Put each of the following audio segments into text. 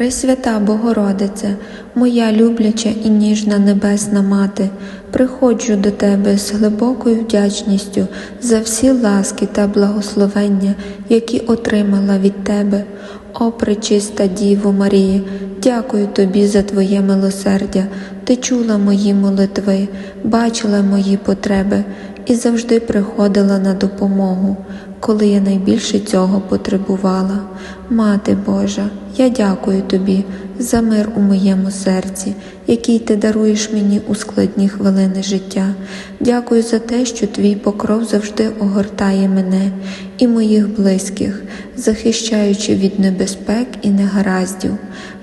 Пресвята Богородице, моя любляча і ніжна небесна мати, приходжу до тебе з глибокою вдячністю за всі ласки та благословення, які отримала від тебе. О, пречиста Діво Марії, дякую тобі за Твоє милосердя. Ти чула мої молитви, бачила мої потреби і завжди приходила на допомогу, коли я найбільше цього потребувала. Мати Божа, я дякую тобі за мир у моєму серці, який ти даруєш мені у складні хвилини життя. Дякую за те, що твій покров завжди огортає мене і моїх близьких, захищаючи від небезпек і негараздів.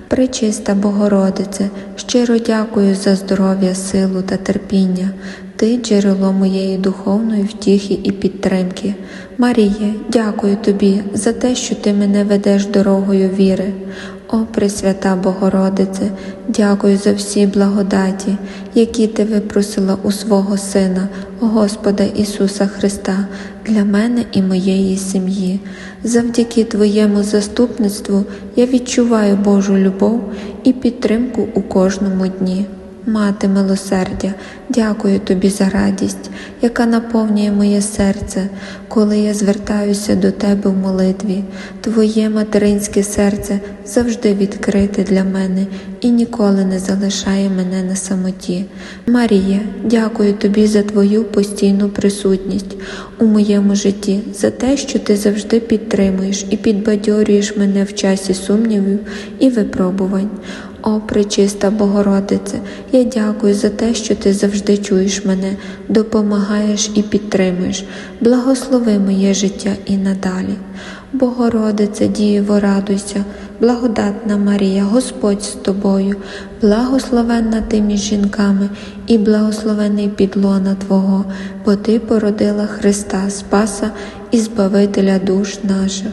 Пречиста Богородице, щиро дякую за здоров'я, силу та терпіння. Ти джерело моєї духовної втіхи і підтримки. Маріє, дякую тобі за те, що ти мене ведеш дорогою віри. О, Пресвята Богородице, дякую за всі благодаті, які ти випросила у свого Сина, Господа Ісуса Христа, для мене і моєї сім'ї. Завдяки Твоєму заступництву я відчуваю Божу любов і підтримку у кожному дні. Мати милосердя, дякую тобі за радість, яка наповнює моє серце, коли я звертаюся до тебе в молитві. Твоє материнське серце завжди відкрите для мене і ніколи не залишає мене на самоті. Марія, дякую тобі за твою постійну присутність у моєму житті, за те, що ти завжди підтримуєш і підбадьорюєш мене в часі сумнівів і випробувань. О, пречиста Богородице, я дякую за те, що ти завжди чуєш мене, допомагаєш і підтримуєш. Благослови моє життя і надалі. Богородице, Дієво, радуйся, благодатна Марія, Господь з тобою, благословенна ти між жінками і благословений підлона Твого, бо Ти породила Христа, Спаса і Збавителя душ наших.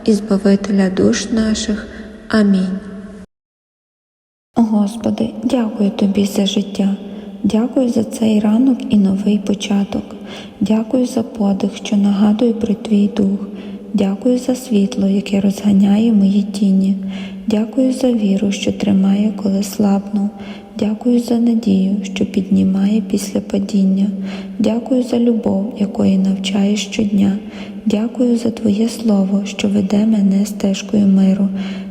і Збавителя душ наших. Амінь. Господи, дякую Тобі за життя. Дякую за цей ранок і новий початок. Дякую за подих, що нагадує про Твій дух. Дякую за світло, яке розганяє мої тіні. Дякую за віру, що тримає, коли слабну. Дякую за надію, що піднімає після падіння. Дякую за любов, якої навчає щодня. Дякую за Твоє Слово, що веде мене стежкою миру.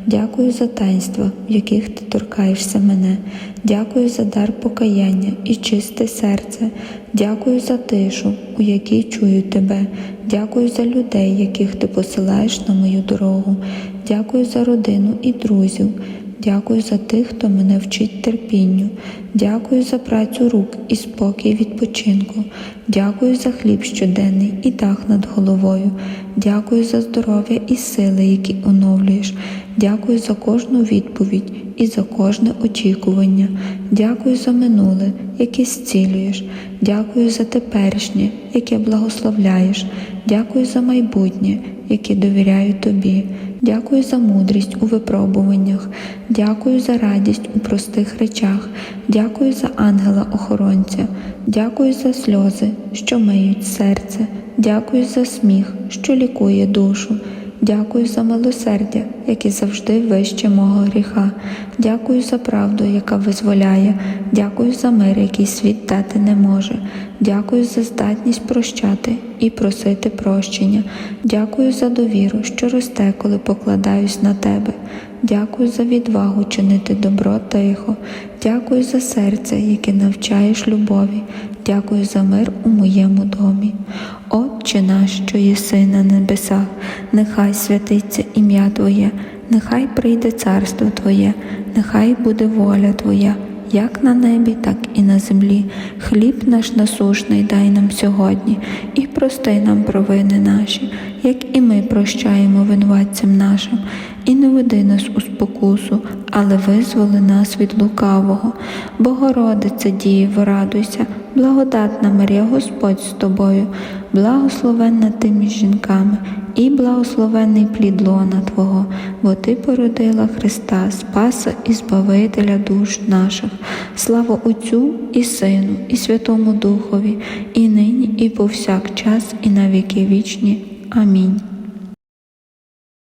Дякую за таїнства, в яких ти торкаєшся мене. Дякую за дар покаяння і чисте серце. Дякую за тишу, у якій чую тебе. Дякую за людей, яких ти посилаєш на мою дорогу. Дякую за родину і друзів. Дякую за тих, хто мене вчить терпінню. Дякую за працю рук і спокій відпочинку. Дякую за хліб щоденний і дах над головою. Дякую за здоров'я і сили, які оновлюєш. Дякую за кожну відповідь і за кожне очікування. Дякую за минуле, яке зцілюєш. Дякую за теперішнє, яке благословляєш. Дякую за майбутнє, яке довіряю тобі. Дякую за мудрість у випробуваннях. Дякую за радість у простих речах. Дякую за ангела-охоронця. Дякую за сльози, що миють серце. Дякую за сміх, що лікує душу. Дякую за милосердя, яке завжди вище мого гріха. Дякую за правду, яка визволяє. Дякую за мир, який світ дати не може. Дякую за здатність прощати і просити прощення. Дякую за довіру, що росте, коли покладаюсь на тебе. Дякую за відвагу чинити добро тихо. Дякую за серце, яке навчаєш любові. Дякую за мир у моєму домі. Отче наш, що єси на небесах, нехай святиться ім'я Твоє, нехай прийде царство Твоє, нехай буде воля Твоя, як на небі, так і на землі. Хліб наш насушний дай нам сьогодні і прости нам провини наші, як і ми прощаємо винуватцям нашим, і не веди нас у спокусу, але визволи нас від лукавого. Богородице Дієво, радуйся, благодатна Марія, Господь з тобою, благословенна ти між жінками, і благословенний плід лона Твого, бо Ти породила Христа, Спаса і Збавителя душ наших. Слава Отцю і Сину, і Святому Духові, і нині, і повсякчас, і на віки вічні. Амінь.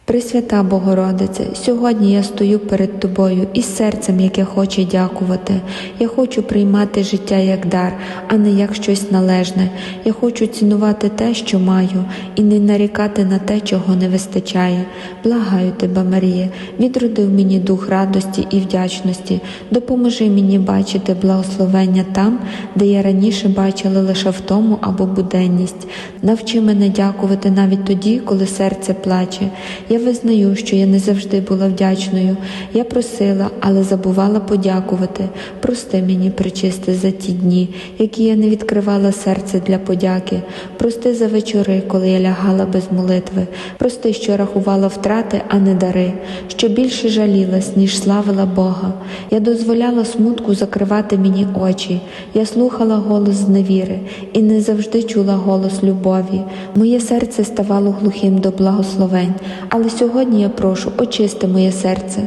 Пресвята Богородице, сьогодні я стою перед Тобою із серцем, яке хоче дякувати. Я хочу приймати життя як дар, а не як щось належне. Я хочу цінувати те, що маю, і не нарікати на те, чого не вистачає. Благаю тебе, Марія, відроди в мені дух радості і вдячності. Допоможи мені бачити благословення там, де я раніше бачила лише втому або буденність. Навчи мене дякувати навіть тоді, коли серце плаче. Я визнаю, що я не завжди була вдячною. Я просила, але забувала подякувати. Прости мені, причисти, за ті дні, які я не відкривала серце для подяки. Прости за вечори, коли я лягала без молитви. Прости, що рахувала втрати, а не дари, що більше жалілась, ніж славила Бога. Я дозволяла смутку закривати мені очі. Я слухала голос зневіри і не завжди чула голос любові. Моє серце ставало глухим до благословень, але сьогодні я прошу, очисти моє серце,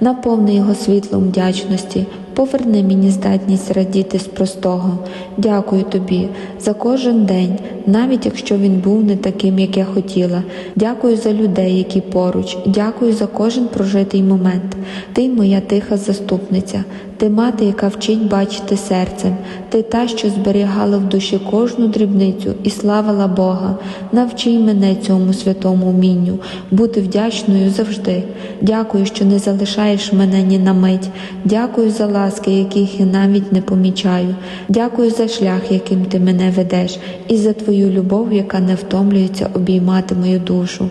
наповни його світлом вдячності, поверни мені здатність радіти з простого. Дякую тобі за кожен день, навіть якщо він був не таким, як я хотіла. Дякую за людей, які поруч. Дякую за кожен прожитий момент. Ти моя тиха заступниця. Ти мати, яка вчить бачити серцем, ти та, що зберігала в душі кожну дрібницю і славила Бога. Навчи мене цьому святому умінню, бути вдячною завжди. Дякую, що не залишаєш мене ні на мить. Дякую за ласки, яких я навіть не помічаю. Дякую за шлях, яким ти мене ведеш, і за твою любов, яка не втомлюється обіймати мою душу.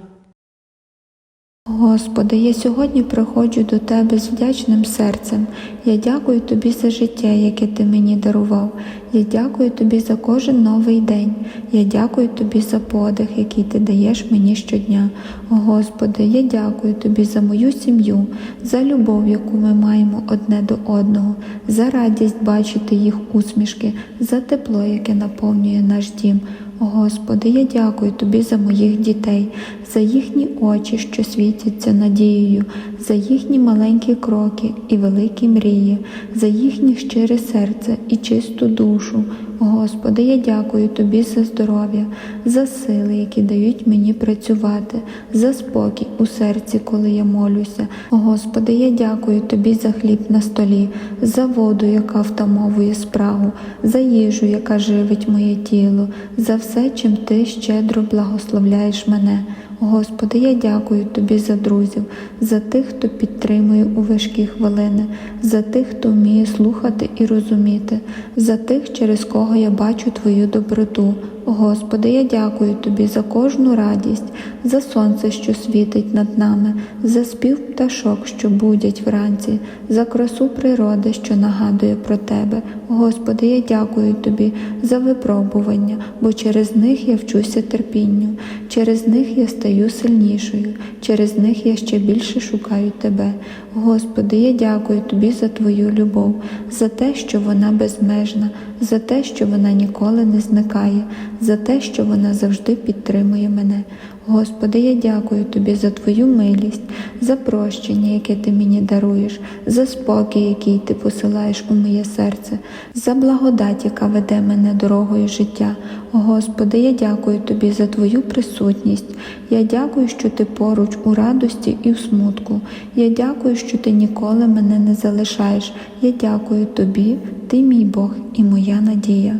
Господи, я сьогодні приходжу до Тебе з вдячним серцем. Я дякую Тобі за життя, яке Ти мені дарував. Я дякую Тобі за кожен новий день. Я дякую Тобі за подих, який Ти даєш мені щодня. Господи, я дякую Тобі за мою сім'ю, за любов, яку ми маємо одне до одного, за радість бачити їх усмішки, за тепло, яке наповнює наш дім. Господи, я дякую Тобі за моїх дітей, за їхні очі, що світяться надією, за їхні маленькі кроки і великі мрії, за їхнє щире серце і чисту душу. Господи, я дякую Тобі за здоров'я, за сили, які дають мені працювати, за спокій у серці, коли я молюся. Господи, я дякую Тобі за хліб на столі, за воду, яка втамовує спрагу, за їжу, яка живить моє тіло, за все, чим Ти щедро благословляєш мене. Господи, я дякую Тобі за друзів, за тих, хто підтримує у важкі хвилини, за тих, хто вміє слухати і розуміти, за тих, через кого я бачу Твою доброту. Господи, я дякую Тобі за кожну радість, за сонце, що світить над нами, за спів пташок, що будять вранці, за красу природи, що нагадує про Тебе. Господи, я дякую Тобі за випробування, бо через них я вчуся терпінню, через них я стаю сильнішою, через них я ще більше шукаю Тебе. Господи, я дякую Тобі за Твою любов, за те, що вона безмежна, за те, що вона ніколи не зникає, за те, що вона завжди підтримує мене. Господи, я дякую Тобі за Твою милість, за прощення, яке Ти мені даруєш, за спокій, який Ти посилаєш у моє серце, за благодать, яка веде мене дорогою життя. Господи, я дякую Тобі за Твою присутність. Я дякую, що Ти поруч у радості і в смутку. Я дякую, що Ти ніколи мене не залишаєш. Я дякую Тобі, Ти мій Бог і моя надія.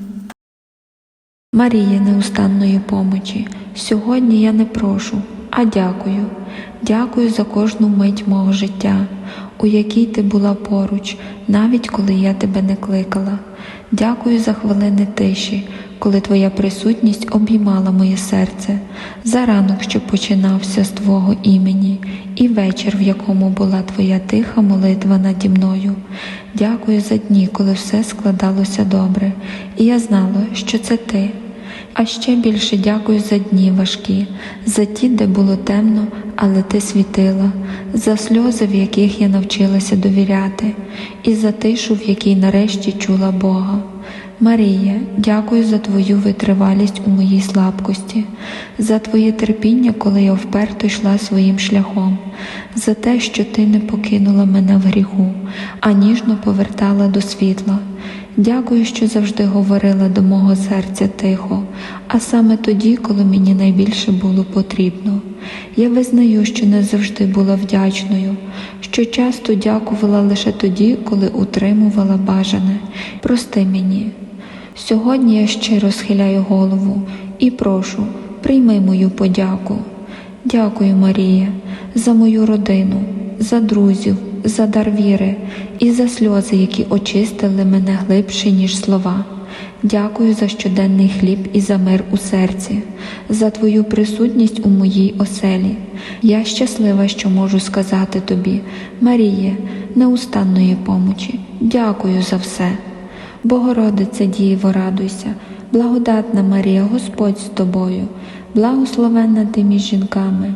Марія неустанної помочі, сьогодні я не прошу, а дякую. Дякую за кожну мить мого життя, у якій ти була поруч, навіть коли я тебе не кликала. Дякую за хвилини тиші, коли твоя присутність обіймала моє серце, за ранок, що починався з Твого імені, і вечір, в якому була твоя тиха молитва наді мною. Дякую за дні, коли все складалося добре, і я знала, що це ти. А ще більше дякую за дні важкі, за ті, де було темно, але ти світила, за сльози, в яких я навчилася довіряти, і за тишу, в якій нарешті чула Бога. Марія, дякую за твою витривалість у моїй слабкості, за твоє терпіння, коли я вперто йшла своїм шляхом, за те, що ти не покинула мене в гріху, а ніжно повертала до світла. Дякую, що завжди говорила до мого серця тихо, а саме тоді, коли мені найбільше було потрібно. Я визнаю, що не завжди була вдячною, що часто дякувала лише тоді, коли утримувала бажане. Прости мені. Сьогодні я щиро схиляю голову і прошу, прийми мою подяку. Дякую, Марія, за мою родину, за друзів, за дар віри і за сльози, які очистили мене глибше, ніж слова. Дякую за щоденний хліб і за мир у серці, за твою присутність у моїй оселі. Я щаслива, що можу сказати тобі, Маріє, неустанної помочі. Дякую за все. Богородице Діво, радуйся, благодатна Марія, Господь з тобою, благословенна ти між жінками,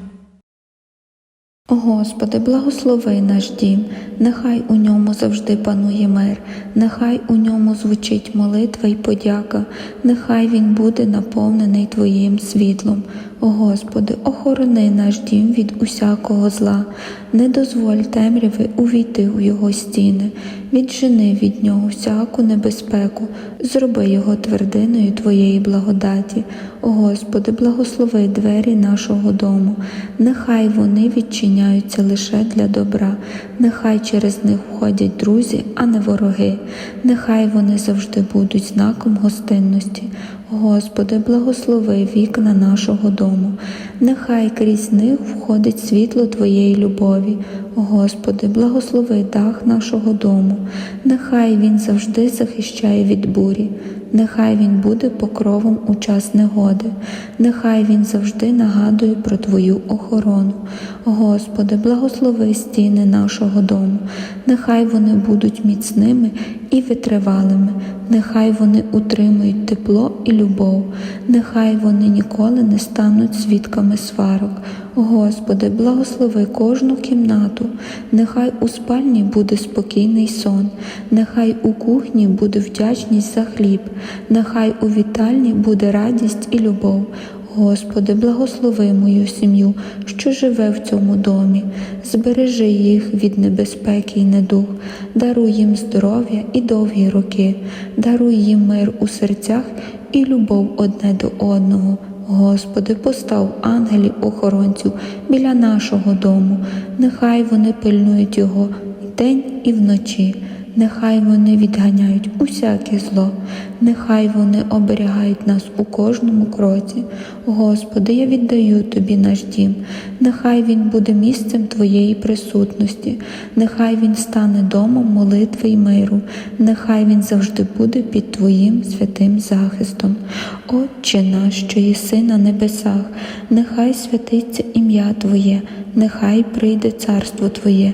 Господи, благослови наш дім, нехай у ньому завжди панує мир, нехай у ньому звучить молитва й подяка, нехай він буде наповнений Твоїм світлом. Господи, охорони наш дім від усякого зла, не дозволь темряви увійти у його стіни, віджени від нього всяку небезпеку, зроби його твердиною Твоєї благодаті. Господи, благослови двері нашого дому, нехай вони відчиняються лише для добра, нехай через них входять друзі, а не вороги, нехай вони завжди будуть знаком гостинності. Господи, благослови вікна нашого дому, нехай крізь них входить світло Твоєї любові. Господи, благослови дах нашого дому, нехай він завжди захищає від бурі, нехай він буде покровом у час негоди, нехай він завжди нагадує про Твою охорону. Господи, благослови стіни нашого дому, нехай вони будуть міцними і витривалими, нехай вони утримують тепло і любов, нехай вони ніколи не стануть свідками сварок. Господи, благослови кожну кімнату, нехай у спальні буде спокійний сон, нехай у кухні буде вдячність за хліб, нехай у вітальні буде радість і любов. Господи, благослови мою сім'ю, що живе в цьому домі, збережи їх від небезпеки і недух, даруй їм здоров'я і довгі роки, даруй їм мир у серцях і любов одне до одного. Господи, постав ангелів охоронців біля нашого дому, нехай вони пильнують його день і вночі. Нехай вони відганяють усяке зло, нехай вони оберігають нас у кожному кроці. Господи, я віддаю Тобі наш дім, нехай він буде місцем Твоєї присутності, нехай він стане домом молитви й миру, нехай він завжди буде під Твоїм святим захистом. Отче наш, що єси на небесах, нехай святиться ім'я Твоє, нехай прийде царство Твоє,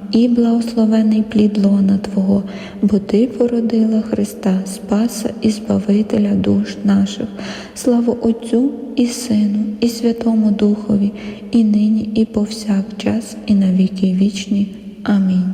і благословений плід лона Твого, бо Ти породила Христа, Спаса і Збавителя душ наших. Слава Отцю і Сину, і Святому Духові, і нині, і повсякчас, і на віки вічні. Амінь.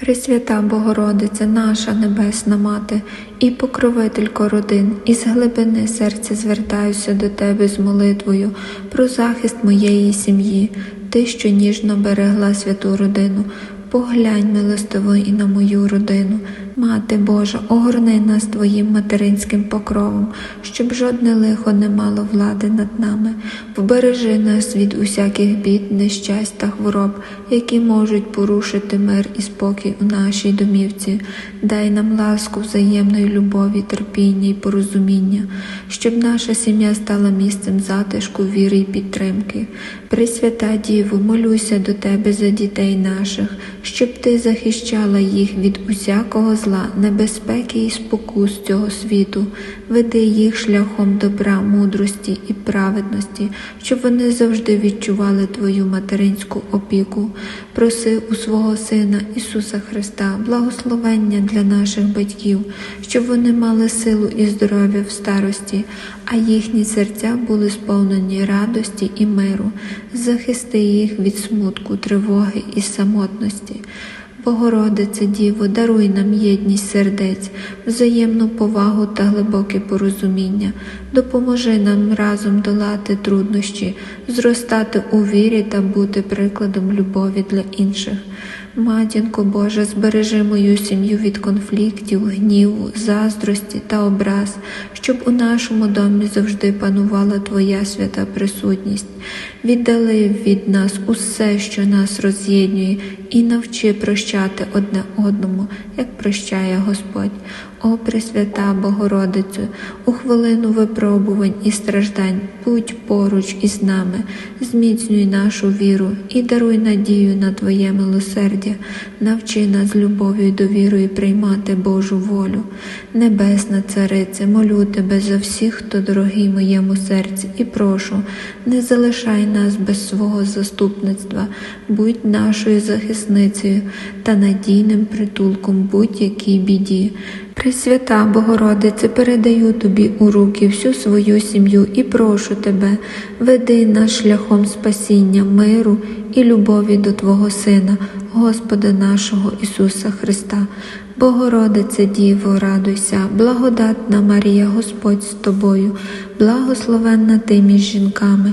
Пресвята Богородице, наша Небесна Мати і покровителько родин, із глибини серця звертаюся до Тебе з молитвою про захист моєї сім'ї, Ти, що ніжно берегла святу родину. Поглянь милостиво і на мою родину, Мати Божа, огорни нас Твоїм материнським покровом, щоб жодне лихо не мало влади над нами, вбережи нас від усяких бід, нещасть та хвороб, які можуть порушити мир і спокій у нашій домівці. Дай нам ласку взаємної любові, терпіння і порозуміння, щоб наша сім'я стала місцем затишку, віри і підтримки. Пресвята Діво, молюся до Тебе за дітей наших, щоб Ти захищала їх від усякого зла, небезпеки і спокус цього світу, веди їх шляхом добра, мудрості і праведності, щоб вони завжди відчували Твою материнську опіку. Проси у свого Сина Ісуса Христа, благословення для наших батьків, щоб вони мали силу і здоров'я в старості, а їхні серця були сповнені радості і миру. Захисти їх від смутку, тривоги і самотності. Богородице Діво, даруй нам єдність сердець, взаємну повагу та глибоке порозуміння, допоможи нам разом долати труднощі, зростати у вірі та бути прикладом любові для інших. Матінко Боже, збережи мою сім'ю від конфліктів, гніву, заздрості та образ, щоб у нашому домі завжди панувала Твоя свята присутність. Віддали від нас усе, що нас роз'єднує, і навчи прощати одне одному, як прощає Господь. О Пресвята Богородицю, у хвилину випробувань і страждань будь поруч із нами, зміцнюй нашу віру і даруй надію на Твоє милосердя, навчи нас любов'ю і довірою приймати Божу волю. Небесна Царице, молю Тебе за всіх, хто дорогий моєму серці, і прошу, не залишай нас без свого заступництва, будь нашою захисницею та надійним притулком будь-якій біді. Пресвята Богородице, передаю тобі у руки всю свою сім'ю і прошу тебе, веди нас шляхом спасіння, миру і любові до Твого Сина, Господа нашого Ісуса Христа. Богородице Діво, радуйся, благодатна Марія, Господь з тобою, благословенна ти між жінками,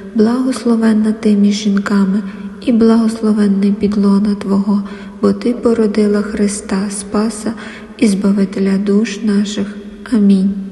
благословенна ти між жінками, і благословенний підлона Твого, бо Ти породила Христа, Спаса і Збавителя душ наших. Амінь.